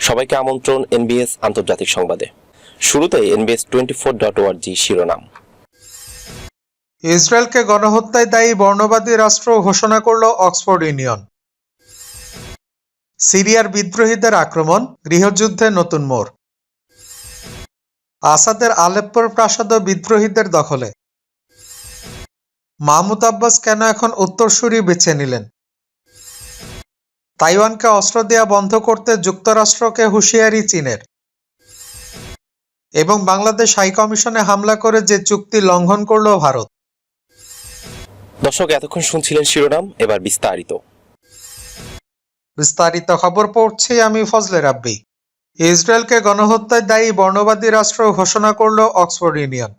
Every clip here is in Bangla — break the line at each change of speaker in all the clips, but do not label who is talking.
সবাইকে আমন্ত্রণ এনবিএস আন্তর্জাতিক সংবাদে। শুরুতে এনবিএস টোয়েন্টি ফোর ডট ওয়ার্জি শিরোনাম।
ইসরায়েলকে গণহত্যায় দায়ী বর্ণবাদী রাষ্ট্র ঘোষণা করল অক্সফোর্ড ইউনিয়ন। সিরিয়ার বিদ্রোহীদের আক্রমণ, গৃহযুদ্ধে নতুন মোড়। আসাদের আলেপ্পোর প্রাসাদও বিদ্রোহীদের দখলে। মাহমুদ আব্বাস কেন এখন উত্তরসূরি বেছে নিলেন? তাইওয়ানকে অস্ত্র দেয়া বন্ধ করতে যুক্তরাষ্ট্রকে হুঁশিয়ারি চীনের। এবং বাংলাদেশ হাই কমিশনে হামলা করে যে চুক্তি লঙ্ঘন করল ভারত।
দর্শক এতক্ষণ শুনছিলেন শিরোনাম এবার বিস্তারিত।
বিস্তারিত খবর পড়ছি আমি ফজলে রাব্বি। ইসরায়েলকে গণহত্যায় দায়ী বর্ণবাদী রাষ্ট্র ঘোষণা করল অক্সফোর্ড ইউনিয়ন।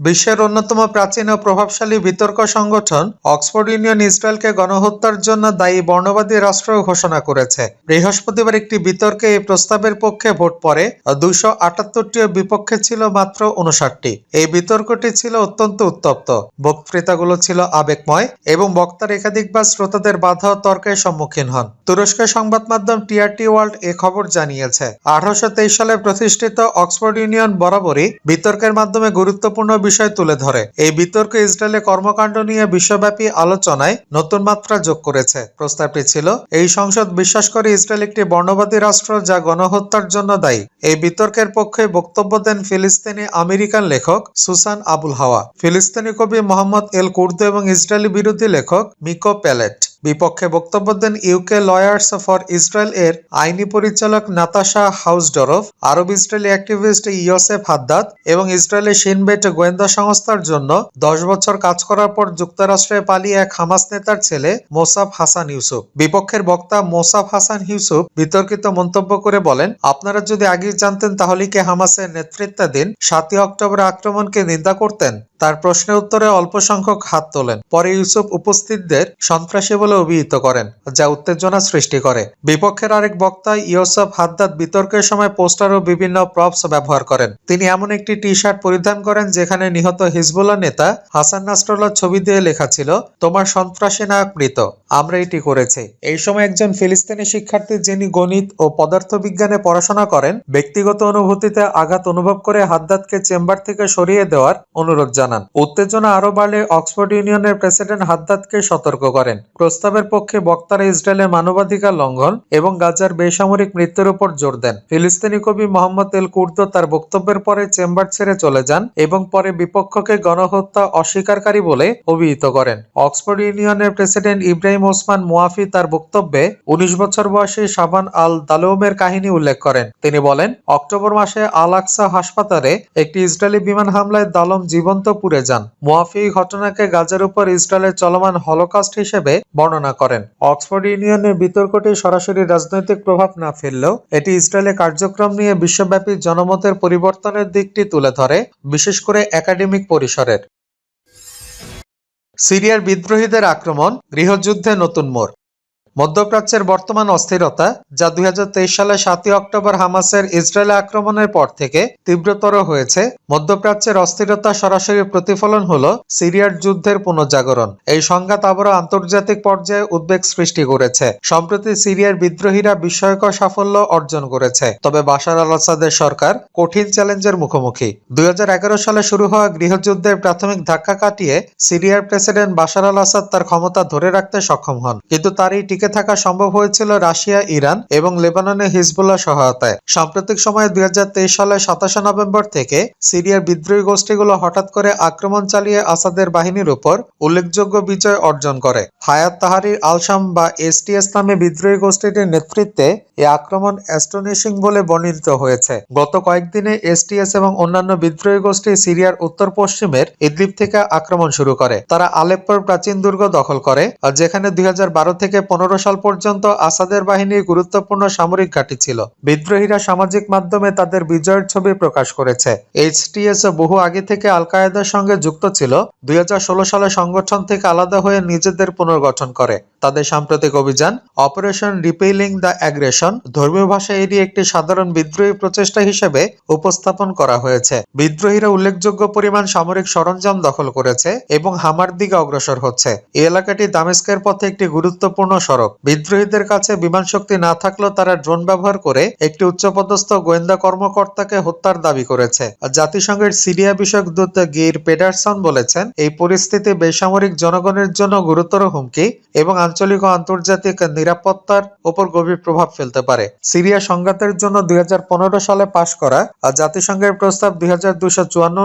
বিশ্বের অন্যতম প্রাচীন ও প্রভাবশালী বিতর্ক সংগঠন অক্সফোর্ড ইউনিয়ন ইসরায়েলকে গণহত্যার জন্য দায়ী বর্ণবাদী রাষ্ট্র ঘোষণা করেছে। বৃহস্পতিবার একটি বিতর্কে এই প্রস্তাবের পক্ষে ভোট পড়ে, দুইশো আটাত্তরটি বিপক্ষে ছিল মাত্র উনষাটটি এই বিতর্কটি ছিল অত্যন্ত উত্তপ্ত। বক্তৃতাগুলো ছিল আবেগময় এবং বক্তার একাধিকবার শ্রোতাদের বাধা ও তর্কের সম্মুখীন হন। তুরস্কের সংবাদ মাধ্যম টিআরটি ওয়ার্ল্ড এ খবর জানিয়েছে, আঠারোশো তেইশ সালে প্রতিষ্ঠিত অক্সফোর্ড ইউনিয়ন বরাবরই বিতর্কের মাধ্যমে গুরুত্বপূর্ণ বিষয় তুলে ধরে। এই বিতর্ক ইসরায়েলের কর্মকাণ্ড নিয়ে বিশ্বব্যাপী আলোচনায় নতুন মাত্রা যোগ করেছে। প্রস্তাবটি ছিল, এই সংসদ বিশ্বাস করে ইসরায়েল একটি বর্ণবাদী রাষ্ট্র যা গণহত্যার জন্য দায়ী। এই বিতর্কের পক্ষে বক্তব্য দেন ফিলিস্তিনি আমেরিকান লেখক সুসান আবুল হাওয়া। ফিলিস্তিনি কবি মোহাম্মদ এল কুর্দ এবং ইসরায়েলি বিরোধী লেখক মিকো প্যালেট। বিপক্ষে বক্তব্য দেন ইউকে লয়ার্স ফর ইসরায়েল এর আইনি পরিচালক নাতাশা হাউসডরফ, আরব ইসরায়েলি অ্যাক্টিভিস্ট ইয়োসেফ হাদ্দাদ এবং ইসরায়েলের সিনবেট গোয়েন্দা সংস্থার জন্য দশ বছর কাজ করার পর যুক্তরাষ্ট্রে পালিয়ে এক হামাস নেতার ছেলে মোসাফ হাসান ইউসুফ। বিপক্ষের বক্তা মোসাফ হাসান ইউসুফ বিতর্কিত মন্তব্য করে বলেন, আপনারা যদি আগেই জানতেন তাহলে কি হামাসের নেতৃত্বাধীন সাতই অক্টোবর আক্রমণকে নিন্দা করতেন? তার প্রশ্নের উত্তরে অল্প সংখ্যক হাত তোলেন। পরে ইউসুফ উপস্থিতদের সন্ত্রাসী বলে অভিহিত করেন, যা উত্তেজনা সৃষ্টি করে। বিপক্ষের আরেক বক্তা ইয়সফ হাদ্দাদ বিতর্কের সময় পোস্টার ও বিভিন্ন প্রপস ব্যবহার করেন। তিনি এমন একটি টি শার্ট পরিধান করেন, যেখানে নিহত হিজবুল্লাহ নেতা হাসান নাসরুল্লাহ ছবি দিয়ে লেখা ছিল, তোমার সন্ত্রাসী নায়ক মৃত। আমরা এটি করেছি। এই সময় একজন ফিলিস্তিনি শিক্ষার্থী যিনি গণিত ও পদার্থবিজ্ঞানে পড়াশোনা করেন, ব্যক্তিগত অনুভূতিতে আঘাত অনুভব করে হাদ্দাদকে চেম্বার থেকে সরিয়ে দেওয়ার অনুরোধ জানান। উত্তেজনা আরও বাড়লে অক্সফোর্ড ইউনিয়নের প্রেসিডেন্ট হাদ্দাদকে সতর্ক করেন। প্রস্তাবের পক্ষে বক্তারা ইসরায়েলের মানবাধিকার লঙ্ঘন এবং গাজার বেসামরিক মৃত্যুর উপর জোর দেন। ফিলিস্তিনি কবি মোহাম্মদ এল কুর্দ তার বক্তব্যের পরে চেম্বার ছেড়ে চলে যান এবং পরে বিপক্ষকে গণহত্যা অস্বীকারী বলে অভিহিত করেন। অক্সফোর্ড ইউনিয়নের প্রেসিডেন্ট ইব্রাহিম ওসমান মুয়াফি তার বক্তব্যে উনিশ বছর বয়সী সাবান আল দালোমের কাহিনী উল্লেখ করেন। তিনি বলেন, অক্টোবর মাসে আল আকসা হাসপাতালে একটি ইসরায়েলি বিমান হামলায় দালম জীবন্ত পুড়ে যান। মুয়াফি ঘটনাকে গাজার উপর ইসরায়েলের চলমান হলোকাস্ট হিসেবে বর্ণনা করেন। অক্সফোর্ড ইউনিয়নের বিতর্কটি সরাসরি রাজনৈতিক প্রভাব না ফেললেও এটি ইসরায়েলের কার্যক্রম নিয়ে বিশ্বব্যাপী জনমতের পরিবর্তনের দিকটি তুলে ধরে, বিশেষ করে একাডেমিক পরিসরের। সিরিয়ার বিদ্রোহীদের আক্রমণ গৃহযুদ্ধে নতুন মোড়। মধ্যপ্রাচ্যের বর্তমান অস্থিরতা, যা দুই সালে সাতই অক্টোবর হামাসের ইসরায়েল আক্রমণের পর থেকে তীব্রতর হয়েছে। মধ্যপ্রাচ্যের অস্থিরতা সরাসরি প্রতিফলন হল সিরিয়ার যুদ্ধের পুনর্জাগরণ। এই সংঘাত আবারও আন্তর্জাতিক পর্যায়ে উদ্বেগ সৃষ্টি করেছে। সম্প্রতি সিরিয়ার বিদ্রোহীরা বিস্ময়কর সাফল্য অর্জন করেছে। তবে বাশার আল আসাদের সরকার কঠিন চ্যালেঞ্জের মুখোমুখি। দুই হাজার এগারো সালে শুরু হওয়া গৃহযুদ্ধের প্রাথমিক ধাক্কা কাটিয়ে সিরিয়ার প্রেসিডেন্ট বাশার আল আসাদ তার ক্ষমতা ধরে রাখতে সক্ষম হন। কিন্তু তার এই টিকে থাকা সম্ভব হয়েছিল রাশিয়া, ইরান এবং লেবাননের হিজবুল্লাহ সহায়তায়। সাম্প্রতিক সময়ে দুই সালের সাতাশে নভেম্বর থেকে সিরিয়ার বিদ্রোহী গোষ্ঠীগুলো হঠাৎ করে আক্রমণ চালিয়ে আসাদের বাহিনীর উপর উল্লেখযোগ্য বিজয় অর্জন করে। হায়াত তাহারির আলসাম বা এসটিএস নামে বিদ্রোহী গোষ্ঠীটির নেতৃত্বে এই আক্রমণ অ্যাস্টোনিশিং বলে বর্ণিত হয়েছে। গত কয়েকদিনে এসটিএস এবং অন্যান্য বিদ্রোহী গোষ্ঠী সিরিয়ার উত্তর পশ্চিমের ইদলিব থেকে আক্রমণ শুরু করে। তারা আলেপ্পোর প্রাচীন দুর্গ দখল করে যেখানে দুই হাজার বারো থেকে পনেরো সাল পর্যন্ত আসাদের বাহিনীর গুরুত্বপূর্ণ সামরিক ঘাঁটি ছিল। বিদ্রোহীরা সামাজিক মাধ্যমে তাদের বিজয়ের ছবি প্রকাশ করেছে। এইচটিএস বহু আগে থেকে আল কায়েদার সঙ্গে যুক্ত ছিল। দুই হাজার ষোলো সালে সংগঠন থেকে আলাদা হয়ে নিজেদের পুনর্গঠন করে। তাদের সাম্প্রতিক অভিযান অপারেশন রিপেইলিং দ্য অ্যাগ্রেশন ধর্মীয় ভাষায় এটি একটি সাধারণ বিদ্রোহী প্রচেষ্টা হিসেবে উপস্থাপন করা হয়েছে। বিদ্রোহীরা উল্লেখযোগ্য পরিমাণ সামরিক সরঞ্জাম দখল করেছে এবং হামার দিকে অগ্রসর হচ্ছে। এই এলাকাটি দামেস্কের পথে একটি গুরুত্বপূর্ণ সড়ক। বিদ্রোহীদের কাছে বিমান শক্তি না থাকলেও তারা ড্রোন ব্যবহার করে একটি উচ্চপদস্থ গোয়েন্দা কর্মকর্তাকে হত্যার দাবি করেছে। জাতিসংঘের সিরিয়া বিষয়ক দূত গির পেডারসন বলেছেন, এই পরিস্থিতি বেসামরিক জনগণের জন্য গুরুতর হুমকি এবং আঞ্চলিক ও আন্তর্জাতিক নিরাপত্তার উপর গভীর প্রভাব ফেলতে পারে। সিরিয়া সংঘাতের জন্য দুই হাজার পনেরো সালে পাশ করা আর জাতিসংঘের প্রস্তাব দুই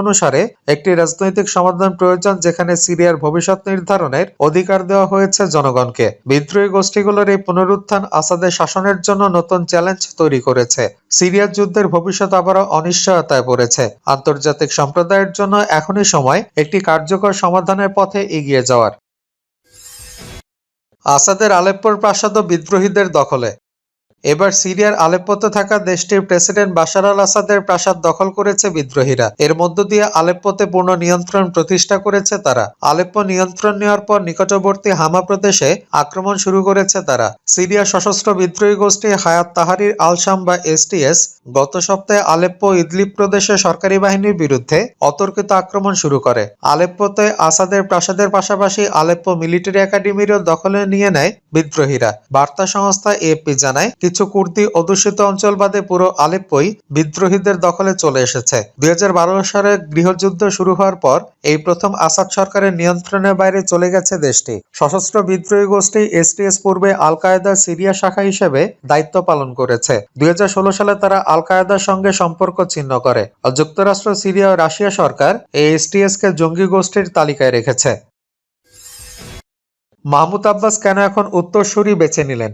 অনুসারে একটি রাজনৈতিক সমাধান প্রয়োজন যেখানে সিরিয়ার ভবিষ্যৎ নির্ধারণের অধিকার দেওয়া হয়েছে জনগণকে। বিদ্রোহী গোষ্ঠীগুলোর এই পুনরুত্থান আসাদের শাসনের জন্য নতুন চ্যালেঞ্জ তৈরি করেছে। সিরিয়ার যুদ্ধের ভবিষ্যৎ আবারও অনিশ্চয়তায় পড়েছে। আন্তর্জাতিক সম্প্রদায়ের জন্য এখনই সময় একটি কার্যকর সমাধানের পথে এগিয়ে যাওয়ার। আসাদের আলেপ্পোর প্রাসাদও বিদ্রোহীদের দখলে। এবার সিরিয়ার আলেপ্পোতে থাকা দেশটির প্রেসিডেন্ট বাশার আল আসাদের প্রাসাদ দখল করেছে বিদ্রোহীরা। এর মধ্য দিয়ে আলেপ্পোতে পূর্ণ নিয়ন্ত্রণ প্রতিষ্ঠা করেছে তারা। আলেপ্পো নিয়ন্ত্রণ নেওয়ার পর নিকটবর্তী হামা প্রদেশে আক্রমণ শুরু করেছে তারা। সিরিয়া সশস্ত্র বিদ্রোহী গোষ্ঠী হায়াত তাহারির আলশাম বা এসটিএস গত সপ্তাহে আলেপ্পো ইদলিব প্রদেশে সরকারি বাহিনীর বিরুদ্ধে অতর্কিত আক্রমণ শুরু করে। আলেপ্পোতে আসাদের প্রাসাদের পাশাপাশি আলেপ্পো মিলিটারি একাডেমিরও দখলে নিয়ে নেয় বিদ্রোহীরা। বার্তা সংস্থা এপি জানায় কিছু কুর্দি অধ্যুষিত অঞ্চল বাদে পুরো আলেপ্পই বিদ্রোহীদের দখলে চলে এসেছে। দুই সালে গৃহযুদ্ধ শুরু হওয়ার পর এই প্রথম আসাদ সরকারের নিয়ন্ত্রণের বাইরে চলে গেছে দেশটি। সশস্ত্র বিদ্রোহী গোষ্ঠী এসটিএস পূর্বে আল কায়েদার সিরিয়া শাখা হিসেবে দায়িত্ব পালন করেছে। দুই হাজার ষোলো সালে তারা আল কায়েদার সঙ্গে সম্পর্ক ছিন্ন করে। যুক্তরাষ্ট্র, সিরিয়া ও রাশিয়া সরকার এই এসটিএস কে জঙ্গি গোষ্ঠীর তালিকায় রেখেছে। মাহমুদ আব্বাস কেন এখন উত্তরসূরি বেছে নিলেন?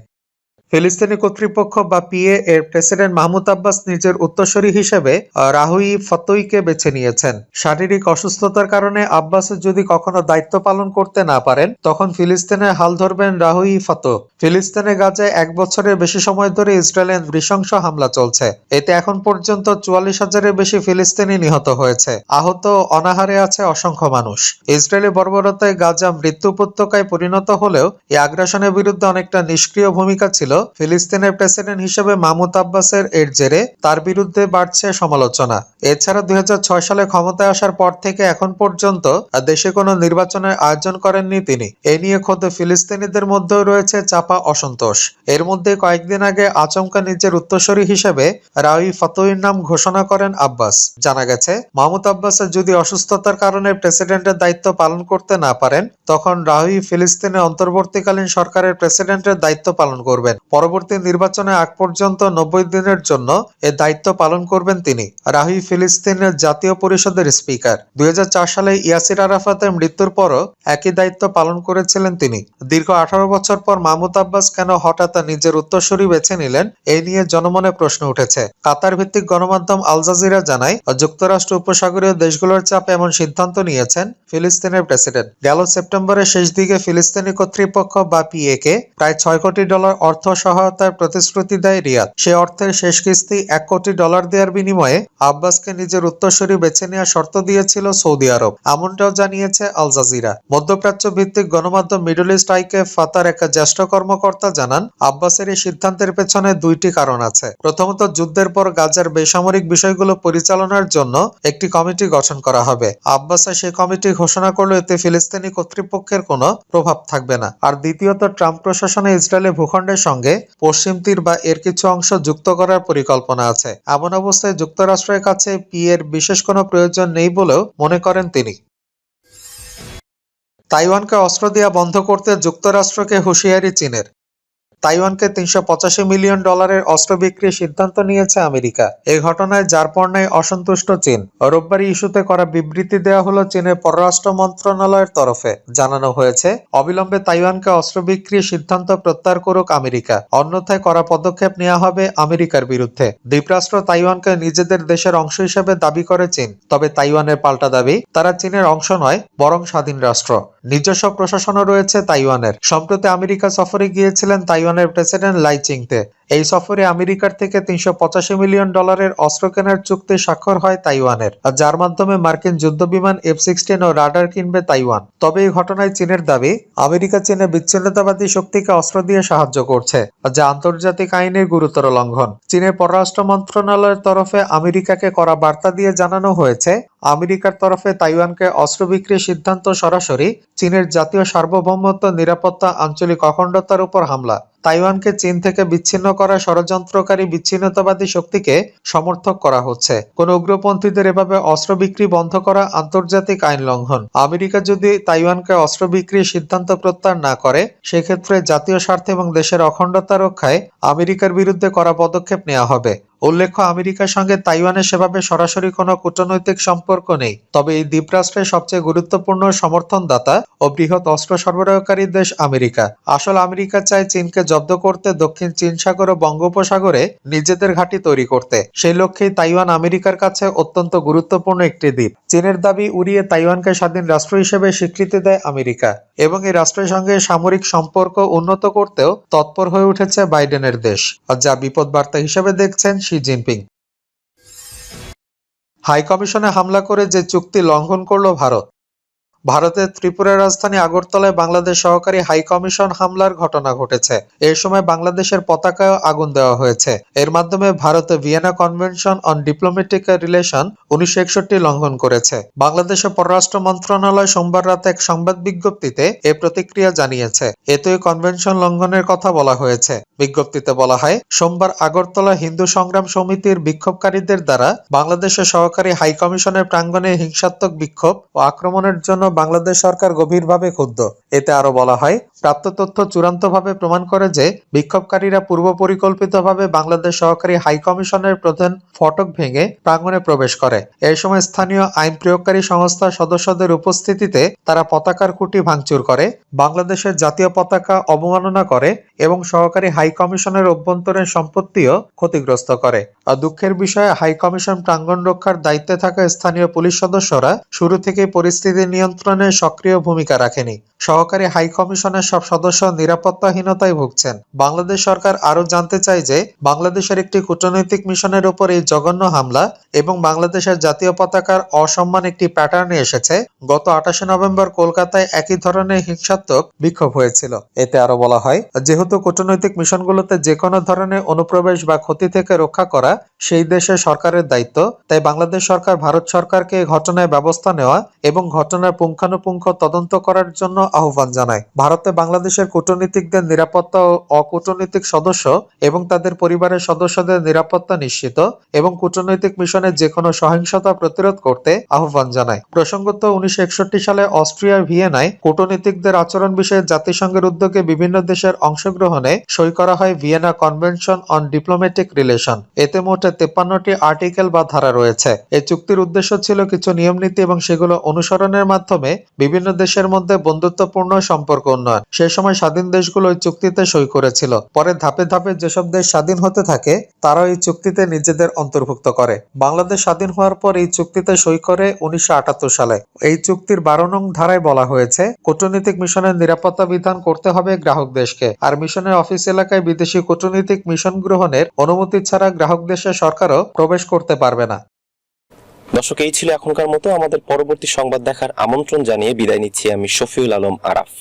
ফিলিস্তিনি কর্তৃপক্ষ বা পিএ এর প্রেসিডেন্ট মাহমুদ আব্বাস নিজের উত্তরসূরি হিসেবে রাহুই ফতোইকে বেছে নিয়েছেন। শারীরিক অসুস্থতার কারণে আব্বাস যদি কখনো দায়িত্ব পালন করতে না পারেন, তখন ফিলিস্তিনে হাল ধরবেন রাহুই ফতো। ফিলিস্তিনে গাজায় এক বছরের বেশি সময় ধরে ইসরায়েলের নৃশংস হামলা চলছে। এতে এখন পর্যন্ত চুয়াল্লিশ হাজারের বেশি ফিলিস্তিনি নিহত হয়েছে। আহত অনাহারে আছে অসংখ্য মানুষ। ইসরায়েলি বর্বরতায় গাজা মৃত্যু উপত্যকায় পরিণত হলেও, এই আগ্রাসনের বিরুদ্ধে অনেকটা নিষ্ক্রিয় ভূমিকা ছিল ফিলিস্তিনের প্রেসিডেন্ট হিসেবে মাহমুদ আব্বাসের এর জেরে তার বিরুদ্ধে বাড়ছে সমালোচনা। এছাড়া দুই হাজার ছয় সালে ক্ষমতায় আসার পর থেকে এখন পর্যন্ত দেশে কোনো নির্বাচনের আয়োজন করেননি তিনি। এ নিয়ে খোদ ফিলিস্তিনিদের মধ্যেও রয়েছে চাপা অসন্তোষ। এর মধ্যে কয়েকদিন আগে আচমকা নিজের উত্তরসূরি হিসেবে রাউই ফতোইর নাম ঘোষণা করেন আব্বাস। জানা গেছে, মাহমুদ আব্বাসের যদি অসুস্থতার কারণে প্রেসিডেন্টের দায়িত্ব পালন করতে না পারেন, তখন রাহুই ফিলিস্তিনের অন্তর্বর্তীকালীন সরকারের প্রেসিডেন্টের দায়িত্ব পালন করবেন। পরবর্তী নির্বাচনে আগ পর্যন্ত নব্বই দিনের জন্য এ দায়িত্ব পালন করবেন তিনি রাহুই ফিলিস্তিনের জাতীয় পরিষদের স্পিকার। দুই সালে ইয়াসির আরাফাতের মৃত্যুর পরও একই দায়িত্ব পালন করেছিলেন তিনি। দীর্ঘ আঠারো বছর পর মাহমুদ আব্বাস কেন হঠাৎ নিজের উত্তরসূরি বেছে নিলেন এই নিয়ে জনমনে প্রশ্ন উঠেছে। কাতার ভিত্তিক গণমাধ্যম আল জাজিরা জানায়, যুক্তরাষ্ট্র উপসাগরীয় দেশগুলোর চাপে এমন সিদ্ধান্ত নিয়েছেন ফিলিস্তিনের প্রেসিডেন্ট। গেল সেপ্টেম্বরের শেষ দিকে ফিলিস্তিনি কর্তৃপক্ষ বা পিএকে প্রায় ছয় কোটি ডলার অর্থ সহায়তার প্রতিশ্রুতি দেয় রিয়াদ। সে অর্থের শেষ কিস্তি এক কোটি ডলার দেওয়ার বিনিময়ে আব্বাসকে নিজের উত্তরসূরি বেছে নেওয়ার শর্ত দিয়েছিল সৌদি আরব, এমনটাও জানিয়েছে আল জাজিরা। মধ্যপ্রাচ্য ভিত্তিক গণমাধ্যম মিডল ইস্ট আইকে ফাতার এক জ্যেষ্ঠ কর্মকর্তা জানান, আব্বাসের এই সিদ্ধান্তের পেছনে দুইটি কারণ আছে। প্রথমত, যুদ্ধের পর গাজার বেসামরিক বিষয়গুলো পরিচালনার জন্য একটি কমিটি গঠন করা হবে। আব্বাসা সেই কমিটি ঘোষণা করলে, এতে ফিলিস্তিনি কর্তৃপক্ষের কোনো প্রভাব থাকবে না। আর দ্বিতীয়ত, ট্রাম্প প্রশাসনে ইসরায়েলের ভূখণ্ডের সঙ্গে পশ্চিম তীর বা এর কিছু অংশ যুক্ত করার পরিকল্পনা আছে। এমন অবস্থায় যুক্তরাষ্ট্রের কাছে পি এর বিশেষ কোনো প্রয়োজন নেই বলেও মনে করেন তিনি। তাইওয়ানকে অস্ত্র দেওয়া বন্ধ করতে যুক্তরাষ্ট্রকে হুঁশিয়ারি চীনের। তাইওয়ানকে তিনশো পঁচাশি মিলিয়ন ডলারের অস্ত্র বিক্রির সিদ্ধান্ত নিয়েছে আমেরিকা। এ ঘটনায় যার পণ্যায় অসন্তুষ্ট চীন। রোববার ইস্যুতে করা বিবৃতি দেওয়া হলো চীনের পররাষ্ট্র মন্ত্রণালয়ের তরফে। জানানো হয়েছে, অবিলম্বে তাইওয়ানকে অস্ত্র বিক্রির সিদ্ধান্ত প্রত্যাহার করুক আমেরিকা। অন্যথায় করা পদক্ষেপ নেওয়া হবে আমেরিকার বিরুদ্ধে। দ্বীপরাষ্ট্র তাইওয়ানকে নিজেদের দেশের অংশ হিসেবে দাবি করে চীন। তবে তাইওয়ানের পাল্টা দাবি, তারা চীনের অংশ নয়, বরং স্বাধীন রাষ্ট্র। নিজস্ব প্রশাসনও রয়েছে তাইওয়ানের। সম্প্রতি আমেরিকা সফরে গিয়েছিলেন তাইওয়ানের প্রেসিডেন্ট লাই চিংতে। এই সফরে আমেরিকার থেকে তিনশো পঁচাশি মিলিয়ন ডলারের অস্ত্র কেনার চুক্তি স্বাক্ষর হয় তাইওয়ানের। যার মাধ্যমে মার্কিন যুদ্ধবিমান এফ সিক্সটিন ও রাডার কিনবে তাইওয়ান। তবে এই ঘটনায় চীনের দাবি, আমেরিকা চীনে বিচ্ছিন্নতাবাদী শক্তিকে অস্ত্র দিয়ে সাহায্য করছে যা আন্তর্জাতিক আইনের গুরুতর লঙ্ঘন। চীনের পররাষ্ট্র মন্ত্রণালয়ের তরফে আমেরিকাকে করা বার্তা দিয়ে জানানো হয়েছে, আমেরিকার তরফে তাইওয়ানকে অস্ত্র বিক্রির সিদ্ধান্ত সরাসরি চীনের জাতীয় সার্বভৌমত্ব, নিরাপত্তা, আঞ্চলিক অখণ্ডতার উপর হামলা। তাইওয়ানকে চীন থেকে বিচ্ছিন্ন করা ষড়যন্ত্রকারী বিচ্ছিন্নতাবাদী শক্তিকে সমর্থক করা হচ্ছে। কোন উগ্রপন্থীদের এভাবে অস্ত্র বিক্রি বন্ধ করা আন্তর্জাতিক আইন লঙ্ঘন। আমেরিকা যদি তাইওয়ানকে অস্ত্র বিক্রির সিদ্ধান্ত প্রত্যাহার না করে, সেক্ষেত্রে জাতীয় স্বার্থ এবং দেশের অখণ্ডতা রক্ষায় আমেরিকার বিরুদ্ধে করা পদক্ষেপ নেওয়া হবে। উল্লেখ্য, আমেরিকার সঙ্গে তাইওয়ানের সেভাবে সরাসরি কোনো কূটনৈতিক সম্পর্ক নেই। তবে এই দ্বীপরাষ্ট্রের সবচেয়ে গুরুত্বপূর্ণ সমর্থনদাতা ও বৃহৎ অস্ত্র সরবরাহকারী দেশ আমেরিকা। আসল আমেরিকা চায় চীনকে জব্দ করতে দক্ষিণ চীন সাগর ও বঙ্গোপসাগরে নিজেদের ঘাঁটি তৈরি করতে। সেই লক্ষ্যেই তাইওয়ান আমেরিকার কাছে অত্যন্ত গুরুত্বপূর্ণ একটি দ্বীপ। চীনের দাবি উড়িয়ে তাইওয়ানকে স্বাধীন রাষ্ট্র হিসেবে স্বীকৃতি দেয় আমেরিকা এবং এই রাষ্ট্রের সঙ্গে সামরিক সম্পর্ক উন্নত করতেও তৎপর হয়ে উঠেছে বাইডেনের দেশ। আর যা বিপদ বার্তা হিসেবে দেখছেন শি জিনপিং। হাই কমিশনে হামলা করে যে চুক্তি লঙ্ঘন করল ভারত ভারতের ত্রিপুরার রাজধানী আগরতলায় বাংলাদেশ সহকারী হাই কমিশন হামলার ঘটনা ঘটেছে। এর সময় বাংলাদেশের পতাকায় আগুন দেওয়া হয়েছে। এর মাধ্যমে Bharat Vienna convention on diplomatic relation উনিশশো একষট্টি লঙ্ঘন করেছে। বাংলাদেশের পররাষ্ট্র মন্ত্রণালয় সোমবার রাতে এক সংবাদ বিজ্ঞপ্তিতে এ প্রতিক্রিয়া জানিয়েছে। এতে কনভেনশন লঙ্ঘনের কথা বলা হয়েছে। বিজ্ঞপ্তিতে বলা হয়, সোমবার আগরতলা হিন্দু সংগ্রাম সমিতির বিক্ষোভকারীদের দ্বারা বাংলাদেশের সহকারী হাই কমিশনের প্রাঙ্গণে হিংসাত্মক বিক্ষোভ ও আক্রমণের জন্য বাংলাদেশ সরকার গভীরভাবে ক্ষুব্ধ। এতে আরও বলা হয় প্রাপ্ত তথ্য চূড়ান্তভাবে প্রমাণ করে যে বিক্ষোভকারীরা পূর্ব পরিকল্পিতভাবে বাংলাদেশ সহকারী হাই কমিশনের প্রধান ফটক ভেঙে প্রাঙ্গণে প্রবেশ করে। এই সময় স্থানীয় আইন প্রয়োগকারী সংস্থার সদস্যদের উপস্থিতিতে তারা পতাকার খুঁটি ভাঙচুর করে, বাংলাদেশের জাতীয় পতাকা অবমাননা করে এবং সহকারী হাই কমিশনের অভ্যন্তরীণ সম্পত্তিও ক্ষতিগ্রস্ত করে। আর দুঃখের বিষয়ে, হাই কমিশন প্রাঙ্গণ রক্ষার দায়িত্বে থাকা স্থানীয় পুলিশ সদস্যরা শুরু থেকেই পরিস্থিতি নিয়ন্ত্রণে সক্রিয় ভূমিকা রাখেনি। সহকারী হাই সব সদস্য নিরাপত্তাহীনতায় ভুগছেন। বাংলাদেশ সরকার আরও জানতে চায় যে, বাংলাদেশের একটি কূটনৈতিক মিশনের উপর এই জঘন্য হামলা এবং বাংলাদেশের জাতীয় পতাকার অসম্মান একটি প্যাটার্নে এসেছে, গত আঠাশে নভেম্বর কলকাতায় একই ধরনের হিংসাত্মক বিক্ষোভ হয়েছিল। এতে আরও বলা হয়, যেহেতু কূটনৈতিক মিশনগুলোতে যে কোনো ধরনের অনুপ্রবেশ বা ক্ষতি থেকে রক্ষা করা সেই দেশের সরকারের দায়িত্ব, তাই বাংলাদেশ সরকার, ভারত সরকারকে ঘটনায় ব্যবস্থা নেওয়া এবং ঘটনার পুঙ্খানুপুঙ্খ তদন্ত করার জন্য আহ্বান জানায়। ভারতে বাংলাদেশের কূটনীতিকদের নিরাপত্তা ও অকূটনৈতিক সদস্য এবং তাদের পরিবারের সদস্যদের নিরাপত্তা নিশ্চিত এবং কূটনৈতিক মিশনের যে কোনো সহিংসতা প্রতিরোধ করতে আহ্বান জানায়। প্রসঙ্গত, উনিশশো একষট্টি সালে অস্ট্রিয়ার ভিয়েনায় কূটনীতিকদের আচরণ বিষয়ে জাতিসংঘের উদ্যোগে বিভিন্ন দেশের অংশগ্রহণে সই করা হয় Vienna convention on diplomatic relation. এতে মোটে তেপ্পান্নটি আর্টিকেল বা ধারা রয়েছে। এই চুক্তির উদ্দেশ্য ছিল কিছু নিয়মনীতি এবং সেগুলো অনুসরণের মাধ্যমে বিভিন্ন দেশের মধ্যে বন্ধুত্বপূর্ণ সম্পর্ক উন্নয়ন। সে সময় স্বাধীন দেশগুলো ওই চুক্তিতে সই করেছিল। পরে ধাপে ধাপে যেসব দেশ স্বাধীন হতে থাকে তারা এই চুক্তিতে নিজেদের অন্তর্ভুক্ত করে। বাংলাদেশ স্বাধীন হওয়ার পর এই চুক্তিতে সই করে উনিশশো আটাত্তর সালে। এই চুক্তির বারো নং ধারায় বলা হয়েছে, কূটনৈতিক মিশনের নিরাপত্তা বিধান করতে হবে গ্রাহক দেশকে। আর মিশনের অফিস এলাকায় বিদেশি কূটনৈতিক মিশন গ্রহণের অনুমতি ছাড়া গ্রাহক দেশের সরকারও প্রবেশ করতে পারবে না।
দর্শক, এই ছিল এখনকার মতো। আমাদের পরবর্তী সংবাদ দেখার আমন্ত্রণ জানিয়ে বিদায় নিচ্ছি আমি শফিউল আলম আরাফ।